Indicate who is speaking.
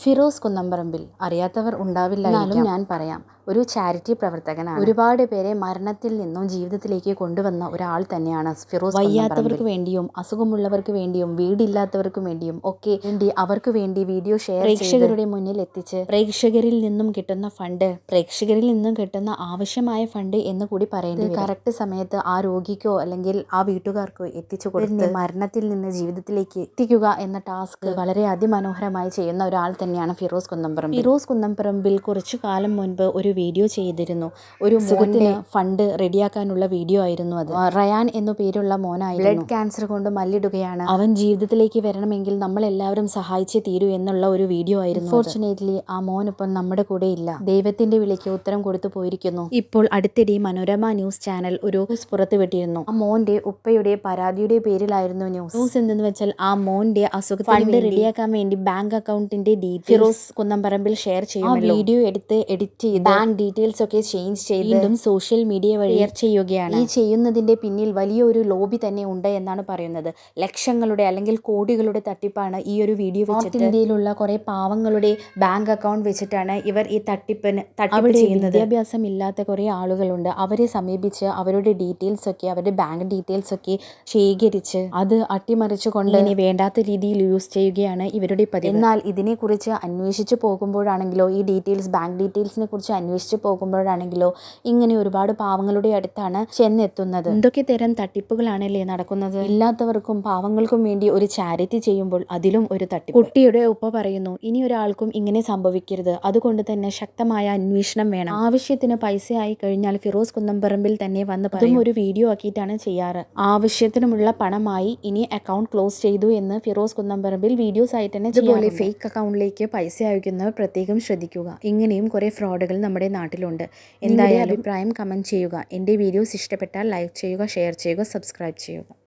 Speaker 1: ഫിറോസ് കുന്നംപറമ്പിൽ അറിയാത്തവർ ഉണ്ടാവില്ല എന്നാലും ഞാൻ പറയാം. ഒരു ചാരിറ്റി പ്രവർത്തകനാണ്. ഒരുപാട് പേരെ മരണത്തിൽ നിന്നും ജീവിതത്തിലേക്ക് കൊണ്ടുവന്ന ഒരാൾ തന്നെയാണ് ഫിറോസ് വയ്യാത്തവർക്ക് വേണ്ടിയും അസുഖമുള്ളവർക്ക് വേണ്ടിയും വീടില്ലാത്തവർക്ക് വേണ്ടിയും ഒക്കെ വേണ്ടി അവർക്ക് വേണ്ടി വീഡിയോ ഷെയർ പ്രേക്ഷകരുടെ മുന്നിൽ എത്തിച്ച് പ്രേക്ഷകരിൽ നിന്നും കിട്ടുന്ന ഫണ്ട് പ്രേക്ഷകരിൽ നിന്നും കിട്ടുന്ന ആവശ്യമായ ഫണ്ട് എന്ന് കൂടി പറയുന്നത് കറക്റ്റ് സമയത്ത് ആ രോഗിക്കോ അല്ലെങ്കിൽ ആ വീട്ടുകാർക്കോ എത്തിച്ചു കൊടുത്ത് മരണത്തിൽ നിന്ന് ജീവിതത്തിലേക്ക് എത്തിക്കുക എന്ന ടാസ്ക് വളരെ അതിമനോഹരമായി ചെയ്യുന്ന ഒരാൾ തന്നെയാണ് ഫിറോസ് കുന്നംപറമ്പ് ഫിറോസ് കുന്നംപറമ്പിൽ കുറച്ചു കാലം മുൻപ് ഒരു വീഡിയോ ചെയ്തിരുന്നു. ഒരു സുഖത്തിന് ഫണ്ട് റെഡിയാക്കാനുള്ള വീഡിയോ ആയിരുന്നു അത്. റയാൻ എന്നു പേരുള്ള മോനായിരുന്നു. ബ്ലഡ് ക്യാൻസർ കൊണ്ട് മല്ലിടുകയാണ്. അവൻ ജീവിതത്തിലേക്ക് വരണമെങ്കിൽ നമ്മൾ എല്ലാവരും സഹായിച്ചേ തീരൂ എന്നുള്ള ഒരു വീഡിയോ ആയിരുന്നു ഫോർച്ചുനേറ്റ്ലി ആ മോൻ ഇപ്പം നമ്മുടെ കൂടെ ഇല്ല. ദൈവത്തിന്റെ വിളിക്ക് ഉത്തരം കൊടുത്തു പോയിരിക്കുന്നു. ഇപ്പോൾ അടുത്തിടെ മനോരമ ന്യൂസ് ചാനൽ ഒരു ന്യൂസ് പുറത്തുവിട്ടിരുന്നു. ആ മോന്റെ ഉപ്പയുടെ പരാതിയുടെ പേരിലായിരുന്നു ന്യൂസ്. ന്യൂസ് എന്തെന്ന് വെച്ചാൽ ആ മോന്റെ അസുഖത്തിന് ഫണ്ട് റെഡിയാക്കാൻ വേണ്ടി ബാങ്ക് അക്കൗണ്ടിന്റെ ഡീറ്റെയിൽസ് ഫിറോസ് കുന്നംപറമ്പിൽ ഷെയർ ചെയ്യും വീഡിയോ എടുത്ത് എഡിറ്റ് ചെയ്ത് ബാങ്ക് ഡീറ്റെയിൽസ് ഒക്കെ ചേഞ്ച് ചെയ്ത് വീണ്ടും സോഷ്യൽ മീഡിയ വഴി ഷെയർ ചെയ്യുകയാണ്. ഈ ചെയ്യുന്നതിന്റെ പിന്നിൽ വലിയൊരു ലോബി തന്നെ ഉണ്ട് എന്നാണ് പറയുന്നത്. ലക്ഷങ്ങളുടെ അല്ലെങ്കിൽ കോടികളുടെ തട്ടിപ്പാണ് ഈ ഒരു വീഡിയോ വെച്ചിട്ട് ഇന്ത്യയിലുള്ള കുറെ പാവങ്ങളുടെ ബാങ്ക് അക്കൗണ്ട് വെച്ചിട്ടാണ് ഇവർ ഈ തട്ടിപ്പിന് തട്ടിപ്പ് ചെയ്യുന്നത്. വിദ്യാഭ്യാസം ഇല്ലാത്ത കുറെ ആളുകളുണ്ട്. അവരെ സമീപിച്ച് അവരുടെ ഡീറ്റെയിൽസ് ഒക്കെ അവരുടെ ബാങ്ക് ഡീറ്റെയിൽസ് ഒക്കെ ശേഖരിച്ച് അത് അട്ടിമറിച്ചുകൊണ്ട് ഇനി വേണ്ടാത്ത രീതിയിൽ യൂസ് ചെയ്യുകയാണ് ഇവരുടെ പതിവ്. എന്നാൽ ഇതിനെക്കുറിച്ച് അന്വേഷിച്ച് പോകുമ്പോഴാണെങ്കിലോ ഈ ഡീറ്റെയിൽസ് ബാങ്ക് ഡീറ്റെയിൽസിനെ കുറിച്ച് അന്വേഷിച്ച് പോകുമ്പോഴാണെങ്കിലോ ഇങ്ങനെ ഒരുപാട് പാവങ്ങളുടെ അടുത്താണ് ചെന്നെത്തുന്നത്. എന്തൊക്കെ തരം തട്ടിപ്പുകളാണല്ലേ നടക്കുന്നത്? ഇല്ലാത്തവർക്കും പാവങ്ങൾക്കും വേണ്ടി ഒരു ചാരിറ്റി ചെയ്യുമ്പോൾ അതിലും ഒരു തട്ടിപ്പ്. കുട്ടിയുടെ ഉപ്പ പറയുന്നു ഇനി ഒരാൾക്കും ഇങ്ങനെ സംഭവിക്കരുത്. അതുകൊണ്ട് തന്നെ ശക്തമായ അന്വേഷണം വേണം. ആവശ്യത്തിന് പൈസ ആയി കഴിഞ്ഞാൽ ഫിറോസ് കുന്നംപറമ്പിൽ തന്നെ വന്ന് പറയും. ഒരു വീഡിയോ ആക്കിയിട്ടാണ് ചെയ്യാറ്. ആവശ്യത്തിനുമുള്ള പണമായി ഇനി അക്കൗണ്ട് ക്ലോസ് ചെയ്തു എന്ന് ഫിറോസ് കുന്നംപറമ്പിൽ വീഡിയോസ് ആയിട്ട് തന്നെ ഇതുപോലെ ഫേക്ക് അക്കൗണ്ടിലേക്ക് പൈസ അയക്കുന്നവർ പ്രത്യേകം ശ്രദ്ധിക്കുക. ഇങ്ങനെയും കുറേ ഫ്രോഡുകൾ നമ്മുടെ നാട്ടിലുണ്ട്. എന്തായാലും അഭിപ്രായം കമന്റ് ചെയ്യുക. എന്റെ വീഡിയോസ് ഇഷ്ടപ്പെട്ടാൽ ലൈക്ക് ചെയ്യുക ഷെയർ ചെയ്യുക സബ്സ്ക്രൈബ് ചെയ്യുക.